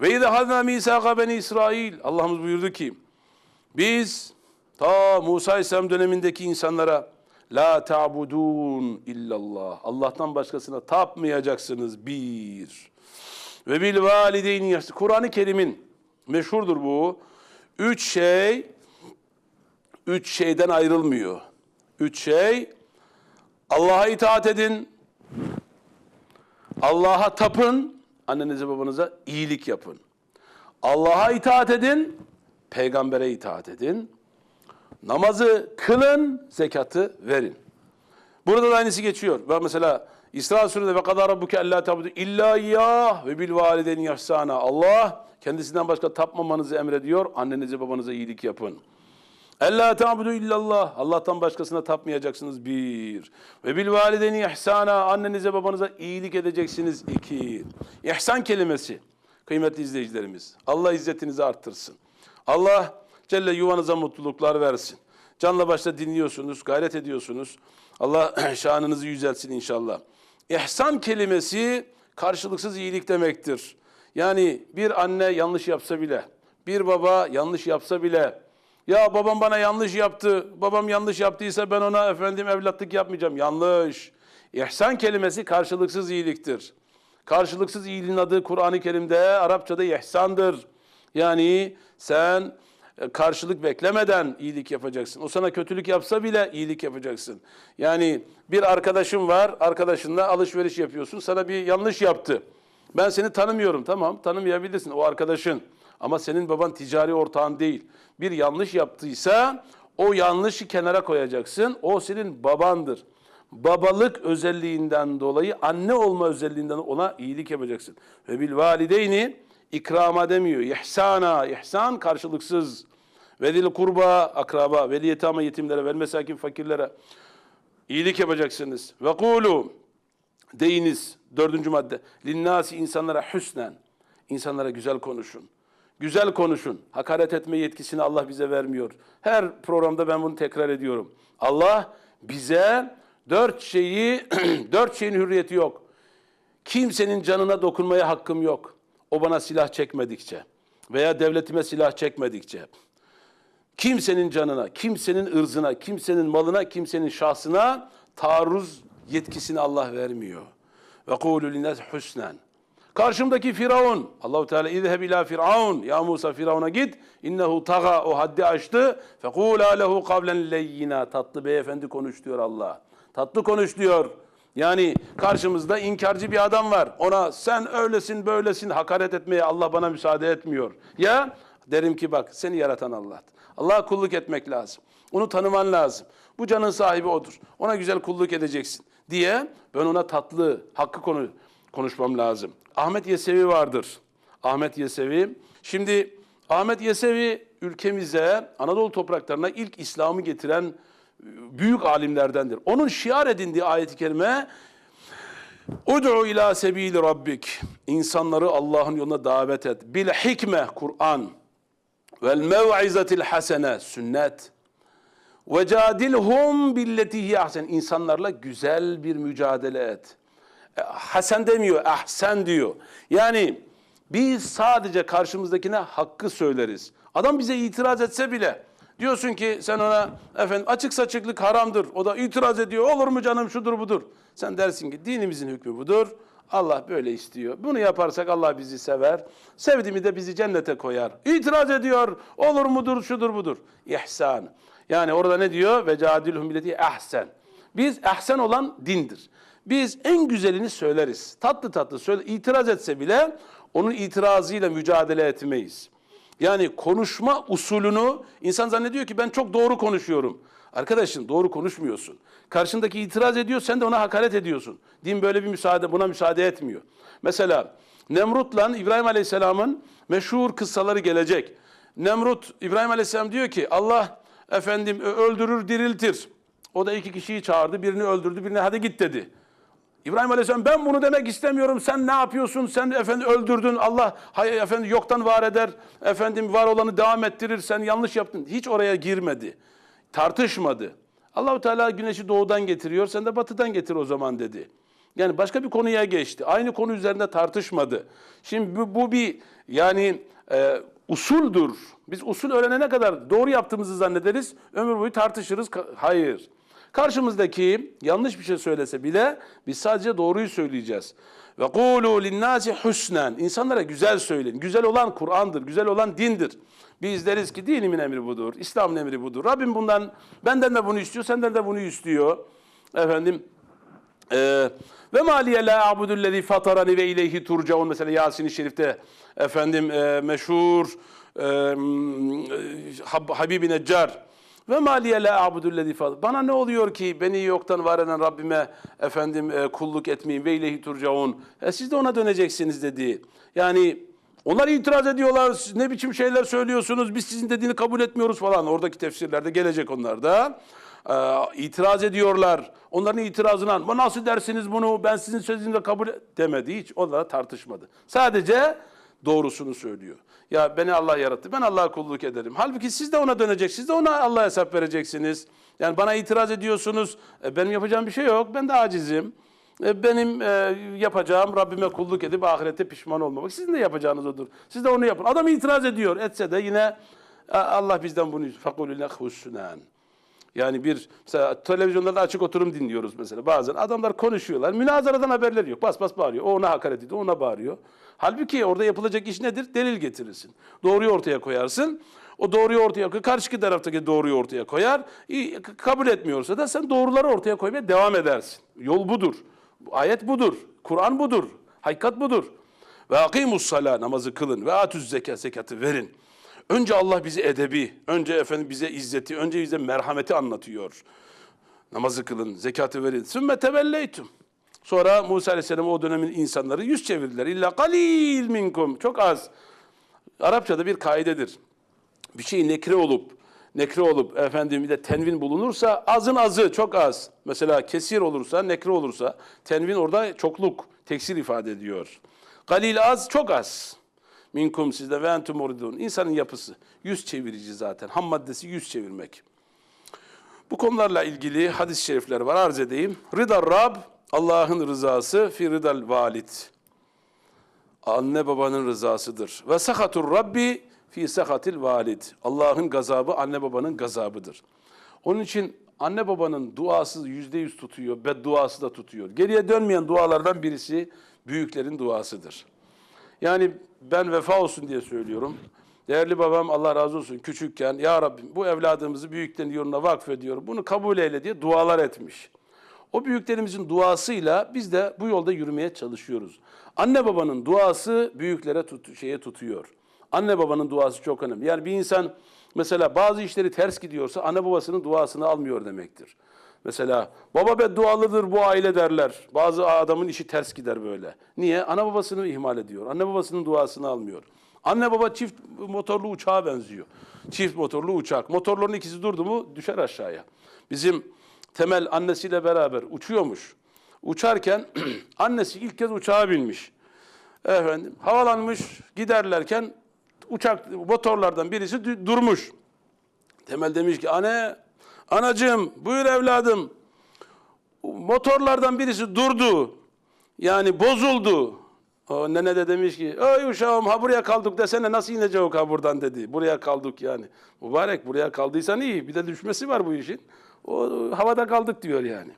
Ve izahadna misaka beni İsrail. Allah'ımız buyurdu ki biz ta Musa Aleyhisselam dönemindeki insanlara la ta'budun illallah. Allah'tan başkasına tapmayacaksınız bir. Ve bil valideyni Kur'an-ı Kerim'in meşhurdur bu. Üç şey üç şeyden ayrılmıyor. Üç şey Allah'a itaat edin. Allah'a tapın. Annenize babanıza iyilik yapın. Allah'a itaat edin. Peygambere itaat edin. Namazı kılın, zekatı verin. Burada da aynısı geçiyor. Ve mesela İsra surede ve kadar rabbuke ella tabudu illa iyyah ve bil valideyni ihsana. Allah kendisinden başka tapmamanızı emrediyor. Annenize babanıza iyilik yapın. Ella ta'budu illallah. Allah'tan başkasına tapmayacaksınız bir. Ve bil valideyni ihsana. Annenize babanıza iyilik edeceksiniz iki. İhsan kelimesi. Kıymetli izleyicilerimiz. Allah izzetinizi arttırsın. Allah Celle yuvanıza mutluluklar versin. Canla başla dinliyorsunuz, gayret ediyorsunuz. Allah şanınızı yüceltsin inşallah. İhsan kelimesi karşılıksız iyilik demektir. Yani bir anne yanlış yapsa bile, bir baba yanlış yapsa bile, ya babam bana yanlış yaptı, babam yanlış yaptıysa ben ona efendim evlatlık yapmayacağım. Yanlış. İhsan kelimesi karşılıksız iyiliktir. Karşılıksız iyiliğin adı Kur'an-ı Kerim'de Arapçada ihsandır. Yani sen e, karşılık beklemeden iyilik yapacaksın. O sana kötülük yapsa bile iyilik yapacaksın. Yani bir arkadaşın var, arkadaşınla alışveriş yapıyorsun. Sana bir yanlış yaptı. Ben seni tanımıyorum. Tamam, tanımayabilirsin o arkadaşın. Ama senin baban ticari ortağın değil. Bir yanlış yaptıysa o yanlışı kenara koyacaksın. O senin babandır. Babalık özelliğinden dolayı anne olma özelliğinden ona iyilik yapacaksın. Ve bil valideyni ikrama demiyor. İhsana, ihsan karşılıksız. Ve dil kurba, akraba, veli yetama yetimlere, vel mesakin fakirlere iyilik yapacaksınız. Ve kulu deyiniz dördüncü madde. Linnasi insanlara hüsnen. İnsanlara güzel konuşun. Güzel konuşun. Hakaret etme yetkisini Allah bize vermiyor. Her programda ben bunu tekrar ediyorum. Allah bize dört şeyi, dört şeyin hürriyeti yok. Kimsenin canına dokunmaya hakkım yok. O bana silah çekmedikçe veya devletime silah çekmedikçe. Kimsenin canına, kimsenin ırzına, kimsenin malına, kimsenin şahsına taarruz yetkisini Allah vermiyor. Ve kulu linnas husnen. Karşımdaki Firavun. Allahu Teala izheb ila Firavun. Ya Musa Firavun'a git. İnnehu taga o haddi aştı. Fekula lehu kavlen leyyina. Tatlı beyefendi konuş diyor Allah. Tatlı konuş diyor. Yani karşımızda inkarcı bir adam var. Ona sen öylesin böylesin hakaret etmeye Allah bana müsaade etmiyor. Ya derim ki bak seni yaratan Allah. Allah'a kulluk etmek lazım. Onu tanıman lazım. Bu canın sahibi odur. Ona güzel kulluk edeceksin diye ben ona tatlı, hakkı konu konuşmam lazım. Ahmet Yesevi vardır. Ahmet Yesevi. Şimdi Ahmet Yesevi ülkemize, Anadolu topraklarına ilk İslam'ı getiren e, büyük alimlerdendir. Onun şiar edindiği ayet-i kerime Ud'u ila sebili rabbik. İnsanları Allah'ın yoluna davet et. Bil hikme Kur'an. Vel mev'izatil hasene sünnet. Ve cadilhum billetihi ahsen. İnsanlarla güzel bir mücadele et. Hasen demiyor, ahsen diyor. Yani biz sadece karşımızdakine hakkı söyleriz. Adam bize itiraz etse bile diyorsun ki sen ona efendim açık saçıklık haramdır. O da itiraz ediyor. Olur mu canım şudur budur. Sen dersin ki dinimizin hükmü budur. Allah böyle istiyor. Bunu yaparsak Allah bizi sever. Sevdiğimi de bizi cennete koyar. İtiraz ediyor. Olur mudur, şudur budur. İhsan. Yani orada ne diyor? Ve cadilhum milleti ahsen. Biz ahsen olan dindir. Biz en güzelini söyleriz. Tatlı tatlı söyle. İtiraz etse bile onun itirazıyla mücadele etmeyiz. Yani konuşma usulünü insan zannediyor ki ben çok doğru konuşuyorum. Arkadaşım doğru konuşmuyorsun. Karşındaki itiraz ediyor sen de ona hakaret ediyorsun. Din böyle bir müsaade buna müsaade etmiyor. Mesela Nemrut'la İbrahim Aleyhisselam'ın meşhur kıssaları gelecek. Nemrut İbrahim Aleyhisselam diyor ki Allah efendim öldürür diriltir. O da iki kişiyi çağırdı birini öldürdü birine hadi git dedi. İbrahim Aleyhisselam ben bunu demek istemiyorum. Sen ne yapıyorsun? Sen efendim öldürdün. Allah hay efendim yoktan var eder. Efendim var olanı devam ettirir. Sen yanlış yaptın. Hiç oraya girmedi. Tartışmadı. Allahu Teala güneşi doğudan getiriyor. Sen de batıdan getir o zaman dedi. Yani başka bir konuya geçti. Aynı konu üzerinde tartışmadı. Şimdi bu, bu bir yani e, usuldür. Biz usul öğrenene kadar doğru yaptığımızı zannederiz. Ömür boyu tartışırız. Hayır. Karşımızdaki yanlış bir şey söylese bile biz sadece doğruyu söyleyeceğiz. Ve kulu linnâsi husnen. İnsanlara güzel söyleyin. Güzel olan Kur'an'dır. Güzel olan dindir. Biz deriz ki dinimin emri budur. İslam'ın emri budur. Rabbim bundan benden de bunu istiyor, senden de bunu istiyor. Efendim ee, ve maliye la abudullezî fatarani ve ileyhi turcaun mesela Yasin-i Şerif'te efendim e, meşhur e, Hab- Habibi Neccar ve maliye la abudullezî bana ne oluyor ki beni yoktan var eden Rabbime efendim e, kulluk etmeyeyim ve ileyhi turcaun e, siz de ona döneceksiniz dedi. Yani onlar itiraz ediyorlar. Ne biçim şeyler söylüyorsunuz? Biz sizin dediğini kabul etmiyoruz falan. Oradaki tefsirlerde gelecek onlar da. Ee, itiraz ediyorlar. Onların itirazına "Bu nasıl dersiniz bunu? Ben sizin sözünüzü kabul et-" demedi hiç. Onlara tartışmadı. Sadece doğrusunu söylüyor. Ya beni Allah yarattı. Ben Allah'a kulluk ederim. Halbuki siz de ona dönecek. Siz de ona Allah'a hesap vereceksiniz. Yani bana itiraz ediyorsunuz. E, benim yapacağım bir şey yok. Ben de acizim. E, Benim e, yapacağım Rabbime kulluk edip ahirette pişman olmamak. Sizin de yapacağınız odur. Siz de onu yapın. Adam itiraz ediyor. Etse de yine e, Allah bizden bunu fakulüne husnen. Yani bir mesela televizyonlarda açık oturum dinliyoruz mesela. Bazen adamlar konuşuyorlar. Münazaradan haberleri yok. Bas bas bağırıyor. O ona hakaret ediyor, ona bağırıyor. Halbuki orada yapılacak iş nedir? Delil getirirsin. Doğruyu ortaya koyarsın. O doğruyu ortaya koy. Karşıki taraftaki doğruyu ortaya koyar. Kabul etmiyorsa da sen doğruları ortaya koymaya devam edersin. Yol budur. Ayet budur. Kur'an budur. Hakikat budur. Ve akimus namazı kılın ve atüz zekat zekatı verin. Önce Allah bize edebi, önce efendim bize izzeti, önce bize merhameti anlatıyor. Namazı kılın, zekatı verin. Sümme tevelleytum. Sonra Musa Aleyhisselam o dönemin insanları yüz çevirdiler. İlla kalil minkum. Çok az. Arapçada bir kaidedir. Bir şey nekre olup, nekre olup efendim bir de tenvin bulunursa azın azı çok az. Mesela kesir olursa, nekre olursa tenvin orada çokluk, teksir ifade ediyor. Galil az, çok az. Minkum sizde ve entum muridun. İnsanın yapısı. Yüz çevirici zaten. Ham maddesi yüz çevirmek. Bu konularla ilgili hadis-i şerifler var arz edeyim. Rıdar Rab, Allah'ın rızası fi rıdal valid. Anne babanın rızasıdır. Ve sakatur Rabbi fi sakatil valid. Allah'ın gazabı anne babanın gazabıdır. Onun için anne babanın duası yüzde yüz tutuyor, bedduası da tutuyor. Geriye dönmeyen dualardan birisi büyüklerin duasıdır. Yani ben vefa olsun diye söylüyorum. Değerli babam Allah razı olsun küçükken ya Rabbim bu evladımızı büyüklerin yoluna vakfediyorum. Bunu kabul eyle diye dualar etmiş. O büyüklerimizin duasıyla biz de bu yolda yürümeye çalışıyoruz. Anne babanın duası büyüklere tut, şeye tutuyor. Anne babanın duası çok önemli. Yani bir insan mesela bazı işleri ters gidiyorsa anne babasının duasını almıyor demektir. Mesela baba beddualıdır bu aile derler. Bazı adamın işi ters gider böyle. Niye? Ana babasını ihmal ediyor. Anne babasının duasını almıyor. Anne baba çift motorlu uçağa benziyor. Çift motorlu uçak. Motorların ikisi durdu mu düşer aşağıya. Bizim Temel annesiyle beraber uçuyormuş. Uçarken annesi ilk kez uçağa binmiş. Efendim havalanmış giderlerken uçak motorlardan birisi durmuş. Temel demiş ki anne, anacığım buyur evladım. Motorlardan birisi durdu. Yani bozuldu. O nene de demiş ki, ey uşağım ha buraya kaldık desene nasıl inecek ha buradan dedi. Buraya kaldık yani. Mübarek buraya kaldıysan iyi. Bir de düşmesi var bu işin. O havada kaldık diyor yani.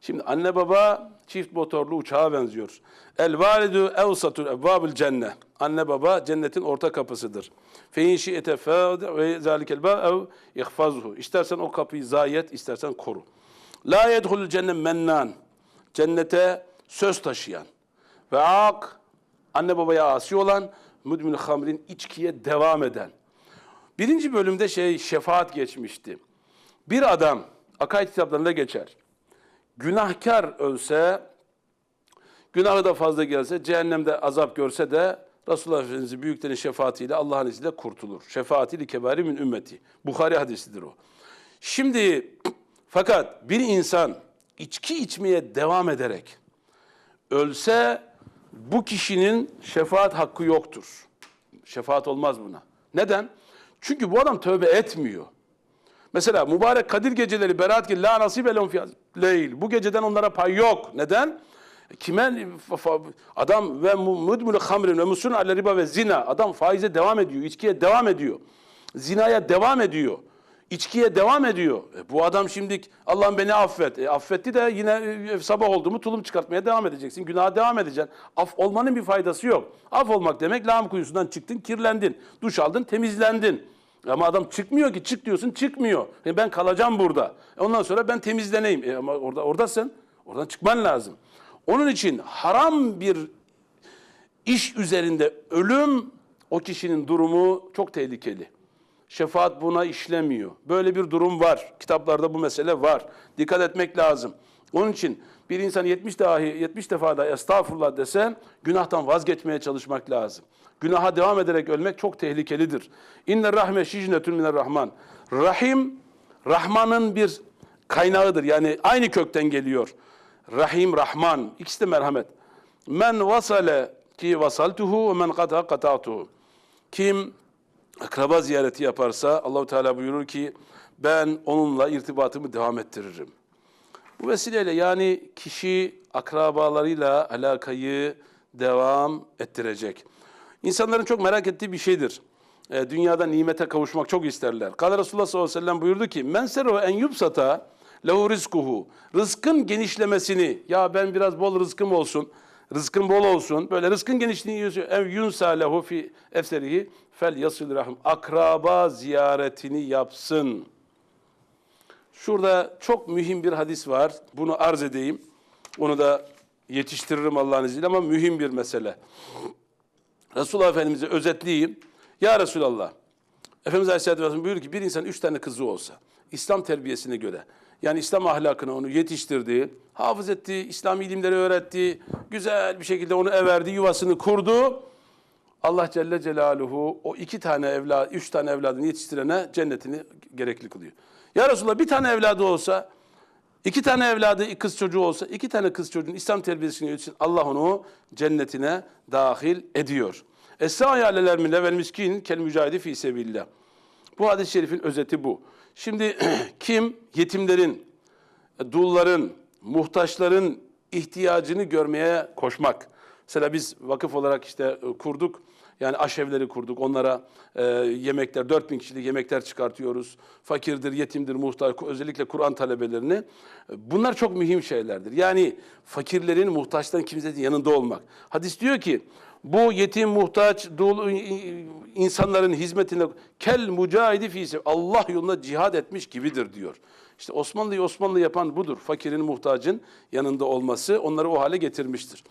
Şimdi anne baba çift motorlu uçağa benziyor. El validu evsatul evvabil cenne. Anne baba cennetin orta kapısıdır. Fe in fâd ve zâlikel bâ ev ihfazhu. İstersen o kapıyı zayet, istersen koru. La yedhulul cennet mennan. Cennete söz taşıyan. Ve ak anne babaya asi olan müdmül hamrin içkiye devam eden. Birinci bölümde şey şefaat geçmişti. Bir adam akaid kitaplarında geçer. Günahkar ölse, günahı da fazla gelse, cehennemde azap görse de Resulullah Efendimiz'i büyüklerin şefaatiyle Allah'ın izniyle kurtulur. Şefaatili kebari min ümmeti. Bukhari hadisidir o. Şimdi fakat bir insan içki içmeye devam ederek ölse bu kişinin şefaat hakkı yoktur. Şefaat olmaz buna. Neden? Çünkü bu adam tövbe etmiyor. Mesela mübarek Kadir geceleri Berat ki la lehum fiyaz leyl. Bu geceden onlara pay yok. Neden? Kime fa- fa- adam ve mu- mudminu hamrin ve musun ale riba ve zina. Adam faize devam ediyor, içkiye devam ediyor. Zinaya devam ediyor. İçkiye devam ediyor. E, bu adam şimdi Allah'ım beni affet. E, affetti de yine e, sabah oldu mu tulum çıkartmaya devam edeceksin. Günaha devam edeceksin. Af olmanın bir faydası yok. Af olmak demek lağım kuyusundan çıktın, kirlendin. Duş aldın, temizlendin. Ama adam çıkmıyor ki çık diyorsun çıkmıyor. E, ben kalacağım burada. E, ondan sonra ben temizleneyim. E, ama orada oradasın. Oradan çıkman lazım. Onun için haram bir iş üzerinde ölüm o kişinin durumu çok tehlikeli. Şefaat buna işlemiyor. Böyle bir durum var. Kitaplarda bu mesele var. Dikkat etmek lazım. Onun için bir insan 70 dahi 70 defa da estağfurullah dese günahtan vazgeçmeye çalışmak lazım. Günaha devam ederek ölmek çok tehlikelidir. İnne rahme şicnetun miner rahman. Rahim Rahman'ın bir kaynağıdır. Yani aynı kökten geliyor. Rahim, Rahman. ikisi de merhamet. Men vasale ki vasaltuhu ve men kata katatuhu. Kim akraba ziyareti yaparsa Allahu Teala buyurur ki ben onunla irtibatımı devam ettiririm. Bu vesileyle yani kişi akrabalarıyla alakayı devam ettirecek. İnsanların çok merak ettiği bir şeydir. E, dünyada nimete kavuşmak çok isterler. Kale Resulullah sallallahu aleyhi ve sellem buyurdu ki men seru en yubsata lehu rizkuhu. Rızkın genişlemesini ya ben biraz bol rızkım olsun. Rızkın bol olsun. Böyle rızkın genişliğini. Ev yunsa lehu fi efserihi fel yasil rahim. Akraba ziyaretini yapsın. Şurada çok mühim bir hadis var. Bunu arz edeyim. Onu da yetiştiririm Allah'ın izniyle ama mühim bir mesele. Resulullah Efendimiz'e özetleyeyim. Ya Resulallah, Efendimiz Aleyhisselatü Vesselam buyuruyor ki bir insan üç tane kızı olsa, İslam terbiyesine göre, yani İslam ahlakını onu yetiştirdi, hafız etti, İslam ilimleri öğretti, güzel bir şekilde onu everdi, yuvasını kurdu. Allah Celle Celaluhu o iki tane evlad, üç tane evladını yetiştirene cennetini gerekli kılıyor. Ya Resulallah bir tane evladı olsa, iki tane evladı kız çocuğu olsa, iki tane kız çocuğun İslam terbiyesini yetiştirin. Allah onu cennetine dahil ediyor. Es-sâ'i aleler mine vel miskin kel mücahidi fî sebillah. Bu hadis-i şerifin özeti bu. Şimdi kim yetimlerin, dulların, muhtaçların ihtiyacını görmeye koşmak. Mesela biz vakıf olarak işte e, kurduk. Yani aşevleri kurduk. Onlara e, yemekler, 4000 kişilik yemekler çıkartıyoruz. Fakirdir, yetimdir, muhtaç, özellikle Kur'an talebelerini. Bunlar çok mühim şeylerdir. Yani fakirlerin, muhtaçların kimsenin yanında olmak. Hadis diyor ki, bu yetim, muhtaç, dul, insanların hizmetine kel mücahidi fîse Allah yolunda cihad etmiş gibidir diyor. İşte Osmanlı'yı Osmanlı yapan budur. Fakirin, muhtacın yanında olması onları o hale getirmiştir.